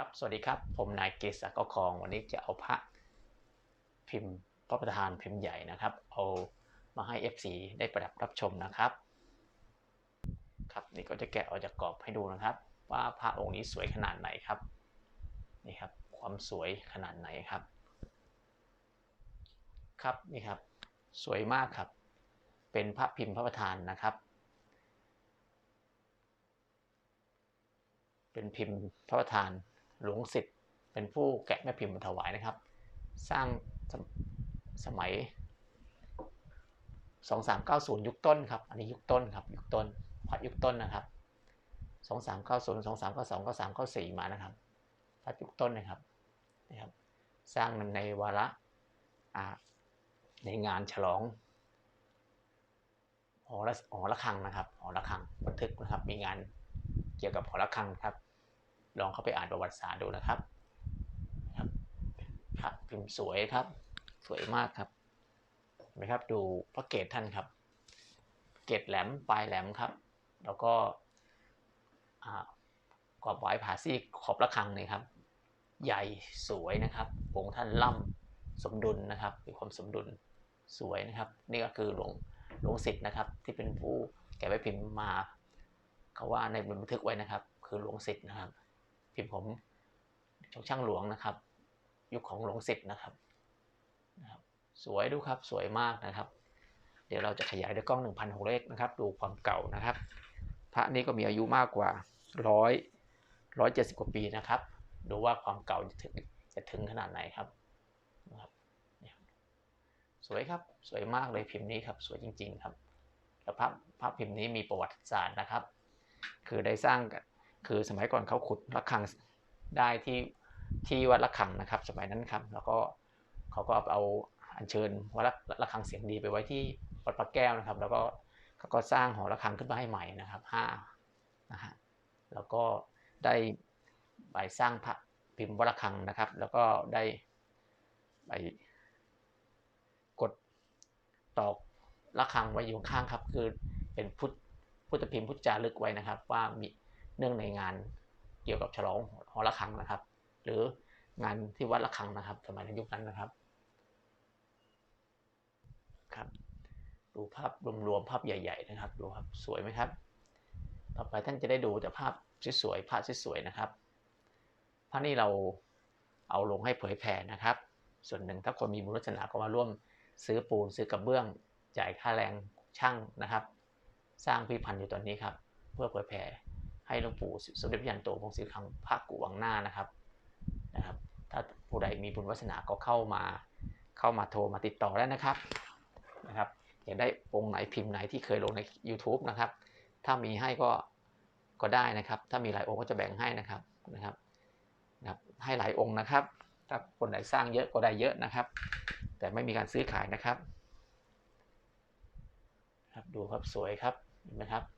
ครับ สวัสดีครับ ผมนายเกษก็คอง วันนี้จะเอาพระพิมพ์พระประธานพิมพ์ใหญ่นะครับ เอามาให้ FC ได้ประดับรับชมนะครับ ครับนี่ก็จะแกะออกจากกรอบให้ดูนะครับ ว่าพระองค์นี้สวยขนาดไหนครับ นี่ครับ ความสวยขนาดไหนครับ ครับนี่ครับ สวยมากครับ เป็นพระพิมพ์พระประธานนะครับเป็นพิมพ์พระประธาน หลวงสิทธิ์เป็นผู้แกะแม่พิมพ์มาถวายนะครับ สร้างสมสมัย 2390 ยุคต้นครับ อันนี้ยุคต้นครับ ยุคต้นพระยุคต้นนะครับ 2390 2392 9394 มานะครับพระยุคต้นนะครับนะครับ สร้างในวาระในงานฉลองหอระหอระฆังนะครับหอระฆังบันทึกนะครับ มีงานเกี่ยวกับหอระฆังครับ ลองเข้าไปอ่านประวัติศาสตร์ดูนะครับครับครับพิมพ์สวยครับ สวยมากครับเห็นไหมครับดูพระเกศท่านครับ เกศแหลมปลายแหลมครับ แล้วก็กรอบไว้ผาซี่ขอบระฆังเลยครับ ใหญ่สวยนะครับองค์ท่านล่ำสมดุลนะครับมีความสมดุลสวยนะครับ นี่ก็คือหลวงหลวงสิทธิ์นะครับ ที่เป็นผู้แกไปพิมพ์มาเขาว่าในบันทึกไว้นะครับ คือหลวงสิทธิ์นะครับ พิมพ์ผมช่างหลวงนะครับ ยุคของหลวงสิทธ์นะครับนะครับ สวยดูครับสวยมากนะครับ เดี๋ยวเราจะขยายด้วยกล้อง 1,600เลนะครับ ดูความเก่านะครับ พระนี้ก็มีอายุมากกว่าร้อยร้อยเจ็ดสิบกว่าปีนะครับ ดูว่าความเก่าจะถึงจะถึงขนาดไหนครับนะครับ สวยครับสวยมากเลยพิมพ์นี้ครับสวยจริง ๆ ครับแล้วภาพภาพพิมพ์นี้มีประวัติศาสตร์นะครับ คือได้สร้าง คือสมัยก่อนเขาขุดระฆังได้ที่ที่วัดระฆังนะครับ สมัยนั้นครับ แล้วก็เขาก็เอาอัญเชิญวัดระฆังเสียงดีไปไว้ที่วัดพระแก้วนะครับ แล้วก็เขาก็สร้างหอระฆังขึ้นมาให้ใหม่นะครับห้านะฮะแล้วก็ได้ไปสร้างพระพิมพ์วัดระฆังนะครับ แล้วก็ได้ไปกดตอกระฆังไว้อยู่ข้างครับ คือเป็นพุทธพุทธพิมพ์พุทธจารึกไว้นะครับ ว่ามี เนื่องในงานเกี่ยวกับฉลองหอระฆังนะครับ หรืองานที่วัดระฆังนะครับ สมัยในยุคนั้นนะครับครับดูภาพรวมๆภาพใหญ่ ๆ นะครับ ดูครับสวยไหมครับ ต่อไปท่านจะได้ดูแต่ภาพสวยๆภาพสวยๆนะครับภาพนี้เราเอาลงให้เผยแผ่นะครับ ส่วนหนึ่งถ้าคนมีบุญวัฒนาก็มาร่วมซื้อปูนซื้อกระเบื้อง จ่ายค่าแรงช่างนะครับ สร้างพิพันธ์อยู่ตอนนี้ครับ เพื่อเผยแผ่ ให้หลวงปู่สมเด็จพระยันโตพงศรีคังภาคกุวังหน้านะครับนะครับ ถ้าผู้ใดมีบุญวัฒนาก็เข้ามาเข้ามาโทรมาติดต่อได้นะครับนะครับอยากได้องค์ไหนพิมพ์ไหนที่เคยลงใน YouTube นะครับ ถ้ามีให้ก็ก็ได้นะครับ ถ้ามีหลายองค์ก็จะแบ่งให้นะครับนะครับนะครับให้หลายองค์นะครับ ถ้าคนไหนสร้างเยอะก็ได้เยอะนะครับ แต่ไม่มีการซื้อขายนะครับครับดูครับสวยครับเห็นไหมครับ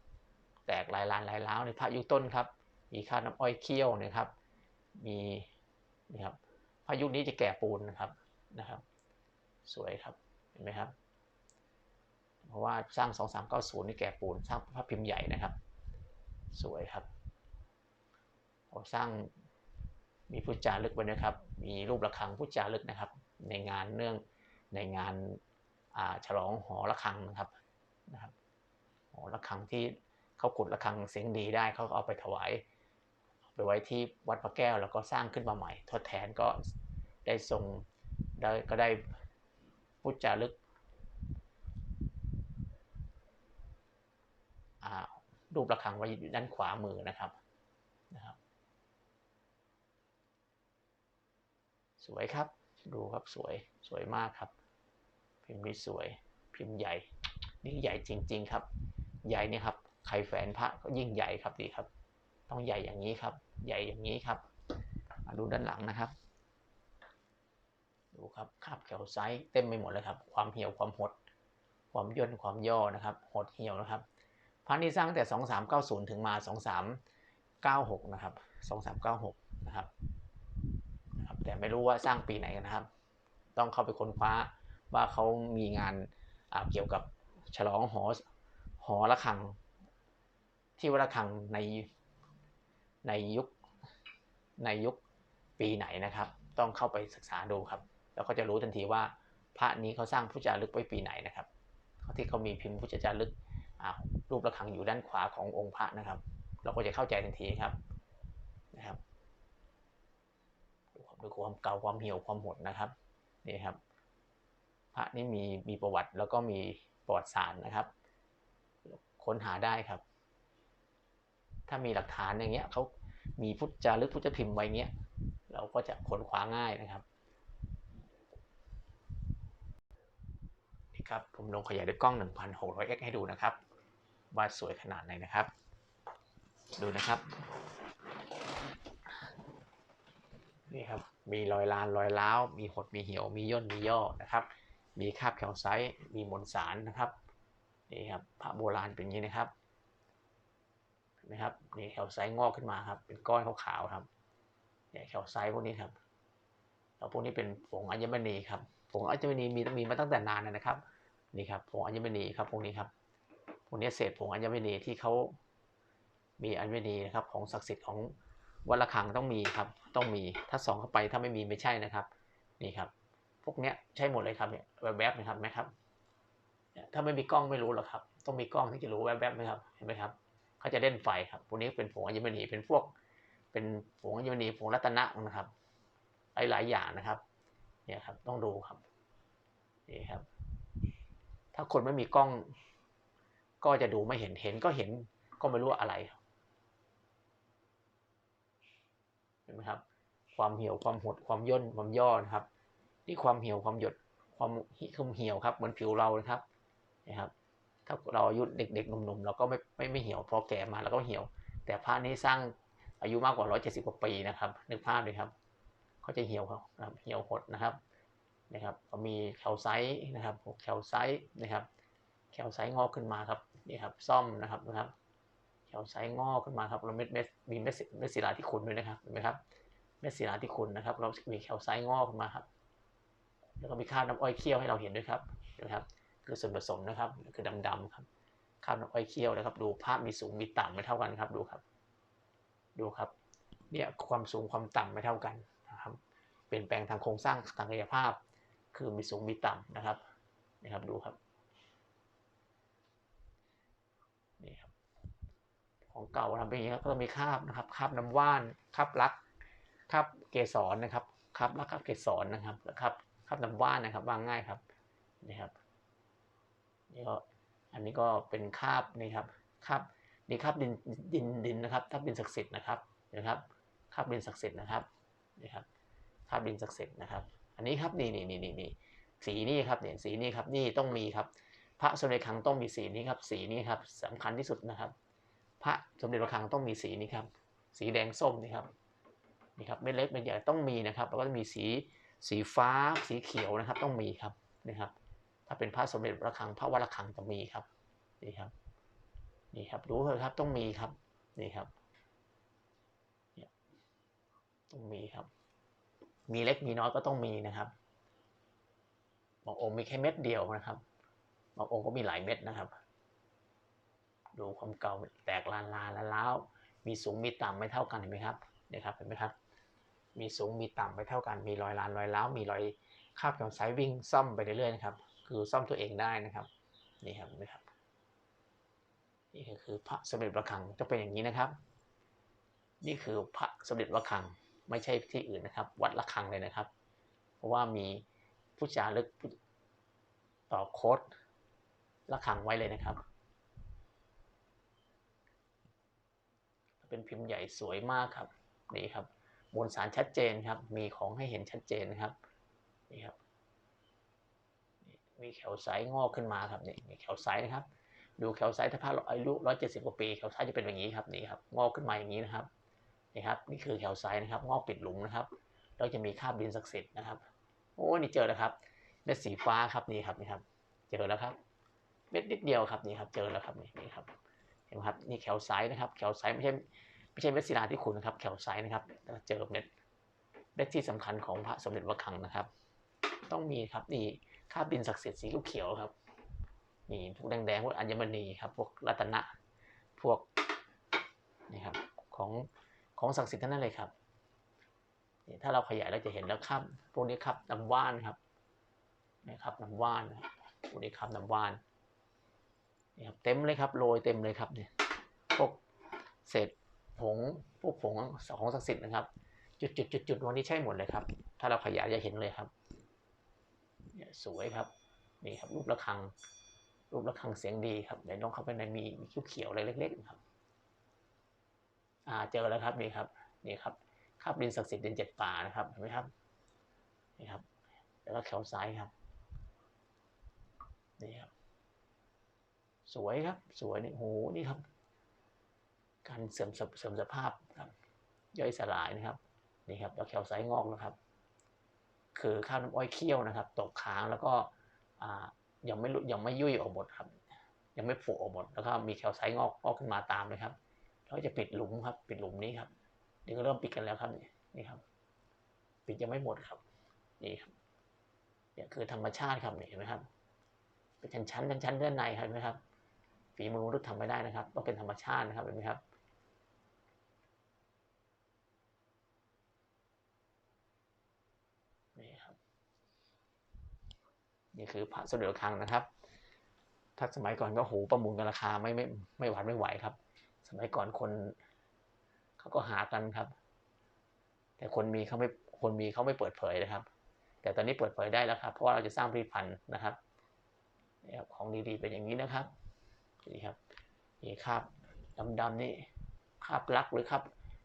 แตกลายลานลายล้าวในพระยุคต้นครับ มีข้าวน้ำอ้อยเคี่ยวนะครับ มีนี่ครับพระยุคนี้จะแก่ปูนนะครับนะครับ สวยครับเห็นไหมครับ เพราะว่าสร้าง 2390 นี่แก่ปูนสร้างพระพิมพ์ใหญ่นะครับ สวยครับเราสร้างมีพุทธจารึกไว้นะครับ มีรูประฆังพุทธจารึกนะครับ ในงานเนื่องในงานฉลองหอระฆังนะครับนะครับหอระฆังที่ เขาขุดระฆังเสียงดีได้เขาเอาไปถวายไปไว้ที่วัดพระแก้วแล้วก็สร้างขึ้นมาใหม่ ทดแทนก็ได้ทรงได้ก็ได้พุทธจารึกรูประฆังไว้ด้านขวามือนะครับนะครับ สวยครับดูครับสวยสวยมากครับ พิมพ์นี้สวยพิมพ์ใหญ่ นี่ใหญ่จริง ๆ ครับ ใหญ่นี่ครับ ใครแฝนพระก็ยิ่งใหญ่ครับดีครับ ต้องใหญ่อย่างนี้ครับ ใหญ่อย่างนี้ครับมาดูด้านหลังนะครับดูครับคาบแขวไซส์เต็มไปหมดเลยครับ ความเหี่ยวความหด ความย่นความย่อนะครับ หดเหี่ยวนะครับพันที่สร้างแต่ 2390 ถึงมา 2396 นะครับ 2396 นะครับนะครับ แต่ไม่รู้ว่าสร้างปีไหนกันนะครับ ต้องเข้าไปค้นคว้าว่าเขามีงานเกี่ยวกับฉลองหอหอระฆัง ที่วัดระฆังในในยุคในยุคปีไหนนะครับ ต้องเข้าไปศึกษาดูครับ แล้วก็จะรู้ทันทีว่าพระนี้เขาสร้างพุทธจารึกไว้ปีไหนนะครับที่เขามีพิมพ์พุทธจารึกรูประฆังอยู่ด้านขวาขององค์พระนะครับ เราก็จะเข้าใจทันทีครับนะครับดูความเก่าความเหี่ยวความหดนะครับนี่ครับ พระนี่มีมีประวัติแล้วก็มีประวัติศาสตร์นะครับ ค้นหาได้ครับ ถ้ามีหลักฐานอย่างเงี้ยเขามีพุทธจารึกพุทธพิมพ์ไว้เงี้ยเราก็จะค้นคว้าง่ายนะครับนี่ครับผมลงขยายด้วยกล้อง 1600x ให้ดูนะครับว่าสวยขนาดไหนนะครับ ดูนะครับนี่ครับมีรอยลานรอยร้าว มีหดมีเหี่ยวมีย่นมีย่อนะครับ มีคาบแคลไซต์มีมวลสารนะครับนี่ครับพระโบราณเป็นอย่างนี้นะครับ นไหมครับนี่แคลไซต์งอกขึ้นมาครับเป็นก้อนขาวๆครับเนี่ยแคลไซต์พวกนี้ครับแล้วพวกนี้เป็นผงอัญมณีครับผงอัญมณีมีมีมาตั้งแต่นานนะครับนี่ครับผงอัญมณีครับพวกนี้ครับพวกนี้เศษผงอัญมณีที่เขามีอัญมณีนะครับของศักดิ์สิทธิ์ของวัดระฆังต้องมีครับต้องมีถ้าส่องเข้าไปถ้าไม่มีไม่ใช่นะครับนี่ครับพวกเนี้ยใช่หมดเลยครับเนี่ยแวบๆนะครับไหมครับถ้าไม่มีกล้องไม่รู้หรอกครับ ต้องมีกล้องที่จะรู้แวบๆไหมครับเห็นไหมครับ เขาจะเล่นไฟครับพวกนี้เป็นผงอัญมณีเป็นพวก เป็นผงอัญมณีผงรัตนะนะครับ หลายๆอย่างนะครับเนี่ยครับต้องดูครับนี่ครับ ถ้าคนไม่มีกล้อง ก็จะดูไม่เห็นเห็นก็เห็นก็ไม่รู้อะไรเห็นไหมครับ ความเหี่ยวความหดความย่นความย่อนะครับ นี่ความเหี่ยวความหยดความคุมเหี่ยวครับเหมือนผิวเรานะครับนะครับ ถ้าเราอายุเด็กๆหนุ่มๆเราก็ไม่ไม่ไม่เหี่ยวพอแก่มาเราก็เหี่ยว แต่พระนี้สร้างอายุมากกว่า170กว่าปีนะครับนึกภาพเลยครับเขาจะเหี่ยวครับเหี่ยวหดนะครับนะครับก็มีแคลไซต์นะครับแคลไซต์นะครับแคลไซต์งอกขึ้นมาครับนี่ครับซ่อมนะครับนะครับแคลไซต์งอกขึ้นมาครับเราเม็ดเม็ดมีเม็ดเม็ดศิลาที่คุณด้วยนะครับเห็นไหมครับเม็ดศิลาที่คุณนะครับ เรามีแคลไซต์งอกขึ้นมาครับแล้วก็มีคราบน้ำอ้อยเคี่ยวให้เราเห็นด้วยครับนะครับ คือส่วนผสมนะครับ คือดำๆครับคราบน้ำอ้อยเคี่ยวนะครับ ดูภาพมีสูงมีต่ำไม่เท่ากันครับ ดูครับ ดูครับเนี่ยความสูงความต่ำไม่เท่ากันนะครับ เปลี่ยนแปลงทางโครงสร้างทางกายภาพ คือมีสูงมีต่ำนะครับนะครับดูครับนี่ครับ ของเก่าทำเป็นอย่างนี้ครับก็มีคราบนะครับคราบน้ำว่านคราบลักคราบเกสรนะครับคราบลักคราบเกสรนะครับแล้วครับคราบน้ำว่านนะครับวางง่ายครับนี่ครับ นี่ก็อันนี้ก็เป็นคาบนี่ครับคาบนี่คาบดินดินดินนะครับถ้าดินศักดิ์สิทธิ์นะครับนะครับคาบดินศักดิ์สิทธิ์นะครับนี่ครับคาบดินศักดิ์สิทธิ์นะครับ อันนี้ครับนี่นี่นี่นี่นี่สีนี่ครับเนี่ยสีนี่ครับนี่ต้องมีครับ พระสมเด็จครั้งต้องมีสีนี้ครับ สีนี้ครับสำคัญที่สุดนะครับ พระสมเด็จพระครังต้องมีสีนี้ครับ สีแดงส้มนี่ครับนี่ครับเม็ดเล็กเม็ดใหญ่ต้องมีนะครับแล้วก็จะมีสีสีฟ้าสีเขียวนะครับต้องมีครับนะครับ ถ้าเป็นพระสมเด็จพระครังพระวระฆังจะมีครับนี่ครับนี่ครับรู้เลยครับต้องมีครับนี่ครับต้องมีครับ มีเล็กมีน้อยก็ต้องมีนะครับบางองค์มีแค่เม็ดเดียวนะครับบางองค์ก็มีหลายเม็ดนะครับ ดูความเก่าแตกลานลานแล้วมีสูงมีต่ำไม่เท่ากันเห็นไหมครับนี่ครับเห็นไหมครับ มีสูงมีต่ำไม่เท่ากัน มีรอยลานรอยล้าวมีรอยคาบของสายวิ่งซ่อมไปเรื่อยๆนะครับ คือซ่อมตัวเองได้นะครับนี่ครับนี่ครับนี่คือพระสมเด็จพระคังจะเป็นอย่างนี้นะครับ นี่คือพระสมเด็จพระคังไม่ใช่ที่อื่นนะครับ วัดระฆังเลยนะครับ เพราะว่ามีผู้จารึกต่อโค้ดระฆังไว้เลยนะครับ เป็นพิมพ์ใหญ่สวยมากครับนี่ครับมวลสารชัดเจนครับ มีของให้เห็นชัดเจนนะครับนี่ครับ มีแขวไซส์งอกขึ้นมาครับนี่มีแขวไซส์นะครับ ดูแขวไซส์ถ้าพระอายุร้อยเจ็ดสิบกว่าปีแขวไซส์จะเป็นอย่างนี้ครับนี่ครับงอกขึ้นมาอย่างนี้นะครับนี่ครับนี่คือแถวซ้ายนะครับ งอกปิดหลุมนะครับแล้วจะมีคราบดินศักดิ์สิทธิ์นะครับโอ้นี่เจอแล้วครับเม็ดสีฟ้าครับนี่ครับนี่ครับ เจอแล้วครับ เม็ดนิดเดียวครับนี่ครับ เจอแล้วครับนี่นี่ครับเห็นไหมครับนี่แถวซ้ายนะครับแถวซ้ายไม่ใช่ไม่ใช่เม็ดศิลาที่คุณนะครับแถวซ้ายนะครับเจอเม็ดเม็ดที่สำคัญของพระสมเด็จพระคลังนะครับ ต้องมีครับนี่ คาบดินศักดิ์สิทธิ์สีเขียวครับนี่พวกแดงๆพวกอัญมณีครับพวกรัตนะพวกนี่ครับของของศักดิ์สิทธิ์ทั้งนั้นเลยครับนี่ถ้าเราขยายเราจะเห็นแล้วครับพวกนี้ครับน้ำว่านครับนี่ครับน้ำว่านพวกนี้ครับน้ำว่านนี่ครับเต็มเลยครับโรยเต็มเลยครับเนี่ยพวกเศษผงพวกผงของศักดิ์สิทธิ์นะครับ จุดจุดจุดจุดวันนี้ใช่หมดเลยครับ ถ้าเราขยายจะเห็นเลยครับ เนี่ยสวยครับนี่ครับรูประฆัง รูประฆังเสียงดีครับเดี๋ยวน้องเข้าไปในมีมีคิ้วเขียวอะไรเล็กๆครับอ่าเจอแล้วครับนี่ครับนี่ครับคาบดินศักดิ์สิทธิ์ดินเจ็ดป่านะครับเห็นไหมครับนี่ครับ แล้วก็แขวซ้ายครับนี่ครับสวยครับ สวยนี่โหนี่ครับ การเสื่อมสเสื่อมสภาพครับย่อยสลายนะครับนี่ครับแล้วแขวซ้ายงอกนะครับ คือข้าวน้ำอ้อยเคี่ยวนะครับ ตกค้างแล้วก็ยังไม่ยังไม่ยุ่ยออกหมดครับ ยังไม่ผุออกหมดแล้วก็มีแคลไซต์งอกงอกขึ้นมาตามเลยครับเราจะปิดหลุมครับ ปิดหลุมนี้ครับนี่ก็เริ่มปิดกันแล้วครับนี่ครับ ปิดยังไม่หมดครับนี่ครับเนี่ยคือธรรมชาติครับเห็นไหมครับ เป็นชั้นชั้นชั้นชั้นด้านในครับเห็นไหมครับฝีมือมนุษย์ทำไม่ได้นะครับต้องเป็นธรรมชาตินะครับเห็นไหมครับ นี่ครับ นี่คือพระสมเด็จระฆังนะครับ ถ้าสมัยก่อนก็โหประมูลกันราคาไม่ไม่ไม่หวาดไม่ไหวครับ สมัยก่อนคนเขาก็หากันครับ แต่คนมีเขาไม่คนมีเขาไม่เปิดเผยนะครับ แต่ตอนนี้เปิดเผยได้แล้วครับ เพราะว่าเราจะสร้างผลิตภัณฑ์นะครับของดีๆเป็นอย่างนี้นะครับนี่ครับนี่คราบดำๆนี่คราบลักหรือคราบ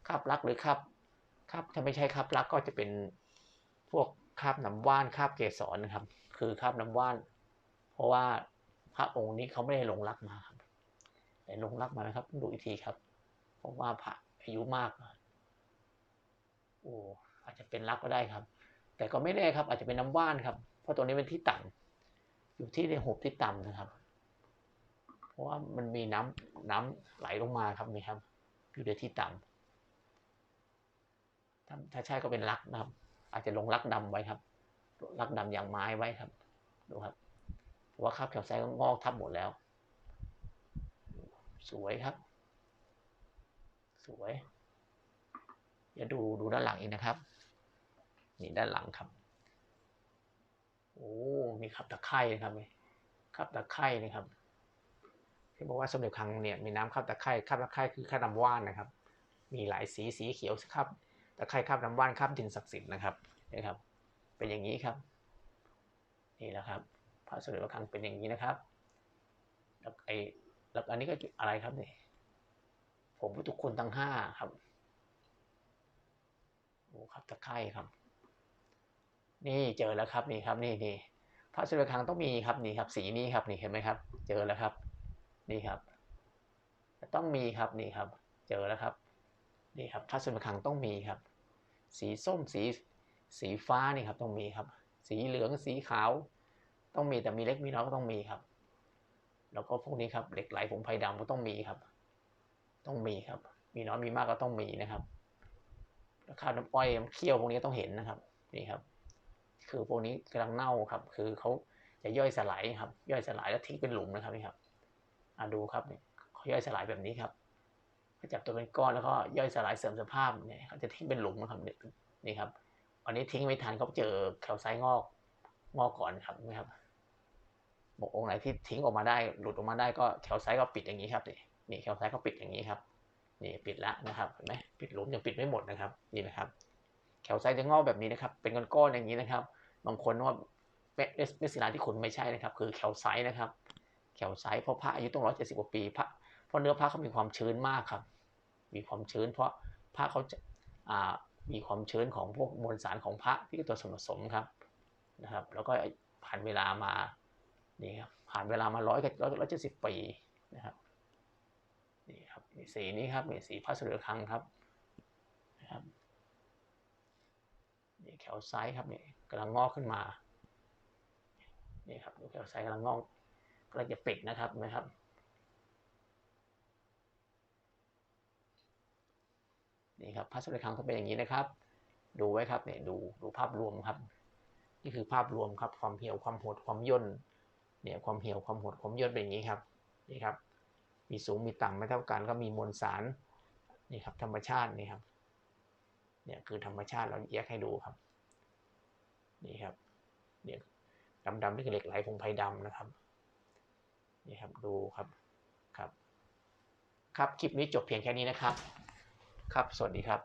คราบลักหรือคราบคราบถ้าไม่ใช่คราบลักก็จะเป็นพวกคราบน้ำว่านคราบเกสรนะครับ คือคาบน้ำว่าน เพราะว่าพระองค์นี้เขาไม่ได้หลงรักมาครับแต่หลงรักมานะครับ ดูอีกทีครับ เพราะว่าพระอายุมากโอ้อาจจะเป็นรักก็ได้ครับ แต่ก็ไม่แน่ครับ อาจจะเป็นน้ำว่านครับ เพราะตรงนี้เป็นที่ต่ำอยู่ที่ในหุบที่ต่ำนะครับ เพราะว่ามันมีน้ำน้ำไหลลงมาครับนี่ครับ อยู่ในที่ต่ำถ้าถ้าใช่ก็เป็นรักนะครับ อาจจะลงรักดำไว้ครับ รักดำอย่างไม้ไว้ครับ ดูครับเพราะว่าคราบแคลไซต์ก็งอกทับหมดแล้ว สวยครับ สวยเดี๋ยวดูดูด้านหลังอีกนะครับ นี่ด้านหลังครับ โอ้มีขับตะไคร่ครับนี่ขับตะไคร่นะครับที่บอกว่าสมเด็จครั้งเนี่ยมีน้ำขับตะไคร่ขับตะไคร่คือข้าน้ำว่านนะครับ มีหลายสีสีเขียวครับตะไคร่ขับน้ำว่านขับดินศักดิ์สิทธิ์นะครับนี่ครับ เป็นอย่างนี้ครับ นี่แหละครับพระสมเด็จพระคังเป็นอย่างนี้นะครับแล้วไอ้แล้วอันนี้ก็อะไรครับเนี่ยผมพุทธคุณทั้งห้าครับโอ้ครับตะไคร่ครับ นี่เจอแล้วครับนี่ครับนี่นี่พระสมเด็จพระคังต้องมีครับนี่ครับ สีนี้ครับนี่เห็นไหมครับ เจอแล้วครับ นี่ครับ ต้องมีครับนี่ครับ เจอแล้วครับ นี่ครับพระสมเด็จพระคังต้องมีครับ สีส้มสี สีฟ้านี่ครับต้องมีครับ สีเหลืองสีขาว ต้องมีแต่มีเล็กมีน้อยก็ต้องมีครับ แล้วก็พวกนี้ครับเหล็กไหลผงไผ่ดำก็ต้องมีครับ ต้องมีครับ มีน้อยมีมากก็ต้องมีนะครับข้าวน้ำอ้อยน้ำเคี่ยวพวกนี้ต้องเห็นนะครับนี่ครับ คือพวกนี้กำลังเน่าครับ คือเขาจะย่อยสลายครับ ย่อยสลายแล้วทิ้งเป็นหลุมนะครับนี่ครับอ่าดูครับเนี่ยเขาย่อยสลายแบบนี้ครับเขาจับตัวเป็นก้อนแล้วก็ย่อยสลายเสริมสภาพเนี่ยเขาจะทิ้งเป็นหลุมนะครับนี่ครับ วันนี้ทิ้งไม่ทันเขาเจอแคลไซงอกงอกก่อนครับนะครับบอกองค์ไหนที่ทิ้งออกมาได้ หลุดออกมาได้ก็แคลไซก็ปิดอย่างนี้ครับนี่นี่แคลไซก็ปิดอย่างนี้ครับนี่ปิดแล้วนะครับเห็นไหมปิดหลุมยังปิดไม่หมดนะครับนี่นะครับ แคลไซจะงอกแบบนี้นะครับ เป็นก้อนๆอย่างนี้นะครับ บางคนว่าเม็ดศิลาที่คุณไม่ใช่นะครับ คือแคลไซนะครับ แคลไซเพราะพระอายุต้องร้อยเจ็ดสิบกว่าปีพระเพราะเนื้อพระเขามีความชื้นมากครับ มีความชื้น เพราะพระเขาจะอ่า มีความชื้นของพวกมวลสารของพระที่ตัวส่วนผสมครับนะครับ แล้วก็ผ่านเวลามานี่ครับผ่านเวลามาร้อยกับร้อยเจ็ดสิบปีนะครับนี่ครับสีนี้ครับนี่สีพระสุรคังครับนะครับนี่แคลไซต์ครับนี่กำลังงอกขึ้นมานี่ครับดูแคลไซต์กำลังงอกกำลังจะปิดนะครับนะครับ นี่ครับพาสเวิร์คำต้องเป็นอย่างนี้นะครับ ดูไว้ครับเนี่ยดูดูภาพรวมครับ นี่คือภาพรวมครับความเหี่ยวความหดความย่นเนี่ยความเหี่ยวความหดความย่นเป็นอย่างนี้ครับนี่ครับ มีสูงมีต่ำไม่เท่ากันก็มีมวลสารนี่ครับธรรมชาตินี่ครับเนี่ยคือธรรมชาติเราแยกให้ดูครับนี่ครับเนี่ยดำๆนี่คือเหล็กไหลพงไพ่ดำนะครับนี่ครับดูครับครับ ครับคลิปนี้จบเพียงแค่นี้นะครับ ครับ สวัสดีครับ